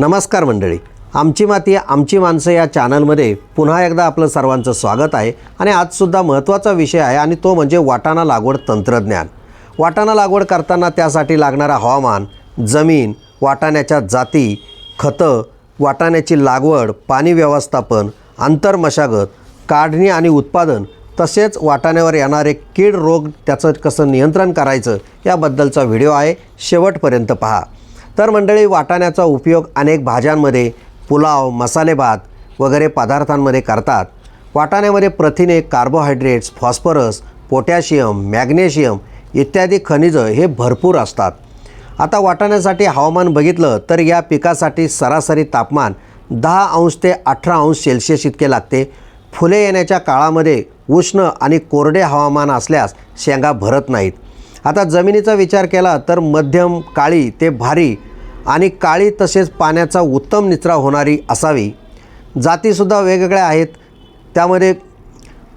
नमस्कार मंडळी. आमची माती आमची माणसं या चॅनलमध्ये पुन्हा एकदा आपलं सर्वांचं स्वागत आहे आणि आजसुद्धा महत्त्वाचा विषय आहे आणि तो म्हणजे वाटाणा लागवड तंत्रज्ञान. वाटाणा लागवड करताना त्यासाठी लागणारा हवामान जमीन वाटाण्याच्या जाती खतं वाटाण्याची लागवड पाणी व्यवस्थापन आंतरमशागत काढणी आणि उत्पादन तसेच वाटाण्यावर येणारे कीड रोग त्याचं कसं नियंत्रण करायचं याबद्दलचा व्हिडिओ आहे. शेवटपर्यंत पहा. तर मंडळी वाटाण्याचा उपयोग अनेक भाज्यांमध्ये पुलाव मसाले भात वगैरे पदार्थांमध्ये करतात. वाटाण्यामध्ये प्रथिने कार्बोहायड्रेट्स फॉस्फरस पोटॅशियम मॅग्नेशियम इत्यादी खनिजं हे भरपूर असतात. आता वाटाण्यासाठी हवामान बघितलं तर या पिकासाठी सरासरी तापमान दहा अंश ते अठरा अंश सेल्सिअस इतके लागते. फुले येण्याच्या काळामध्ये उष्ण आणि कोरडे हवामान असल्यास शेंगा भरत नाहीत. आता जमिनीचा विचार केला तर मध्यम काळी ते भारी आणि काळी तसेच पाण्याचा उत्तम निचरा होणारी असावी. जातीसुद्धा वेगवेगळ्या आहेत. त्यामध्ये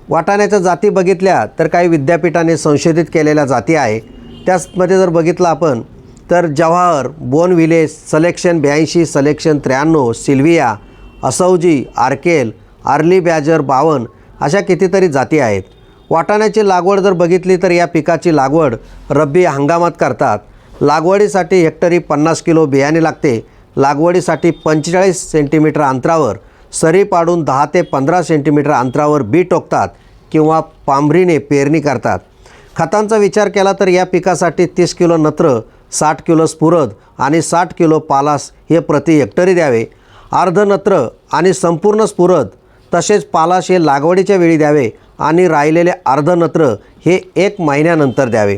वाटाण्याच्या जाती बघितल्या तर काही विद्यापीठाने संशोधित केलेल्या जाती आहे. त्याचमध्ये जर बघितलं आपण तर जवाहर बोनविले सलेक्शन ब्याऐंशी सलेक्शन त्र्याण्णव सिल्विया असौजी आर्केल आर्ली बॅजर बावन अशा कितीतरी जाती आहेत. वाटाण्याची लागवड जर बघितली तर या पिकाची लागवड रब्बी हंगामात करतात. लागवडीसाठी हेक्टरी पन्नास किलो बियाणे लागते. लागवडीसाठी पंचेचाळीस सेंटीमीटर अंतरावर सरी पाडून दहा ते पंधरा सेंटीमीटर अंतरावर बी टोकतात किंवा पांभरीने पेरणी करतात. खतांचा विचार केला तर या पिकासाठी तीस किलो नत्र साठ किलो स्फुरद आणि साठ किलो पालास हे प्रति हेक्टरी द्यावे. अर्ध नत्र आणि संपूर्ण स्फुरद तसेच पालाश हे लागवडीच्या वेळी द्यावे आणि राहिलेले अर्ध नत्र हे एक महिन्यानंतर द्यावे.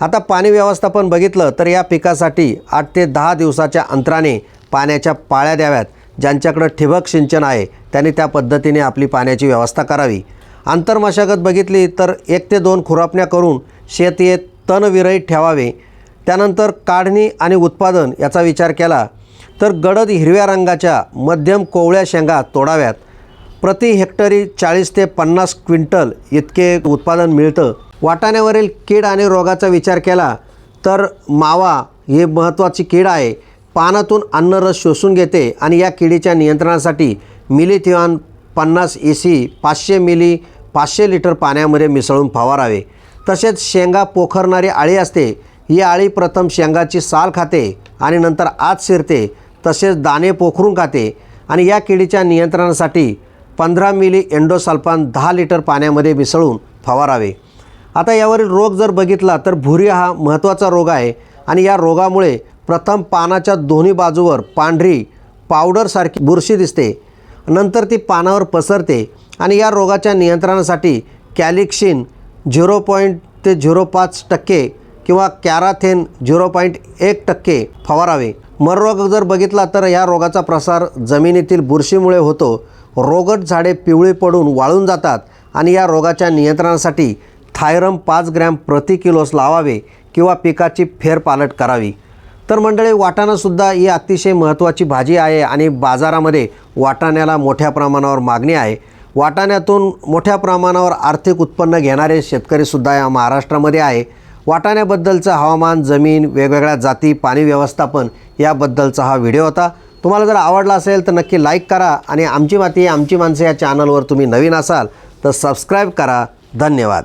आता पाणी व्यवस्थापन बघितलं तर या पिकासाठी आठ ते दहा दिवसाच्या अंतराने पाण्याच्या पाळ्या द्याव्यात ज्यांच्याकडं ठिबक सिंचन आहे त्यांनी त्या पद्धतीने आपली पाण्याची व्यवस्था करावी. आंतरमशागत बघितली तर एक ते दोन खुरापण्या करून शेत हे तणविरहित ठेवावे. त्यानंतर काढणी आणि उत्पादन याचा विचार केला तर गडद हिरव्या रंगाच्या मध्यम कोवळ्या शेंगा तोडाव्यात. प्रति हेक्टरी चाळीस ते पन्नास क्विंटल इतके उत्पादन मिळतं. वाटाण्यावरील कीड आणि रोगाचा विचार केला तर मावा हे महत्त्वाची कीड आहे. पानातून अन्नरस शोषून घेते आणि या किडीच्या नियंत्रणासाठी मिलिथिऑन पन्नास ए सी पाचशे मिली पाचशे लिटर पाण्यामध्ये मिसळून फवारावे. तसेच शेंगा पोखरणारी आळी असते. ही आळी प्रथम शेंगाची साल खाते आणि नंतर आत शिरते. तसेच दाणे पोखरून खाते आणि या किडीच्या नियंत्रणासाठी पंधरा मिली एंडोसल्फान दहा लिटर पाण्यामध्ये मिसळून फवारावे. आता यावरील रोग जर बघितला तर भुरी हा महत्त्वाचा रोग आहे आणि या रोगामुळे प्रथम पानाच्या दोन्ही बाजूवर पांढरी पावडरसारखी बुरशी दिसते. नंतर ती पानावर पसरते आणि या रोगाच्या नियंत्रणासाठी कॅलिक्शिन झिरो पॉईंट ते झिरो पाच टक्के किंवा कॅराथेन झिरो पॉईंट एक टक्के फवारावे. मररोग जर बघितला तर या रोगाचा प्रसार जमिनीतील बुरशीमुळे होतो. रोगट झाडे पिवळी पडून वाळून जातात आणि या रोगाच्या नियंत्रणासाठी थायरम पाच ग्रॅम प्रति किलोस लावावे किंवा पिकाची फेरपालट करावी. तर मंडळी वाटाणासुद्धा ही अतिशय महत्त्वाची भाजी आहे आणि बाजारामध्ये वाटाण्याला मोठ्या प्रमाणावर मागणी आहे. वाटाण्यातून मोठ्या प्रमाणावर आर्थिक उत्पन्न घेणारे शेतकरीसुद्धा या महाराष्ट्रामध्ये आहे. वाटाण्याबद्दलचं हवामान जमीन वेगवेगळ्या जाती पाणी व्यवस्थापन याबद्दलचा हा व्हिडिओ होता. तुम्हाला जर आवडला असेल तर नक्की लाईक करा आणि आमची माती आमची माणसं या चॅनलवर तुम्ही नवीन असाल तर सबस्क्राईब करा. धन्यवाद.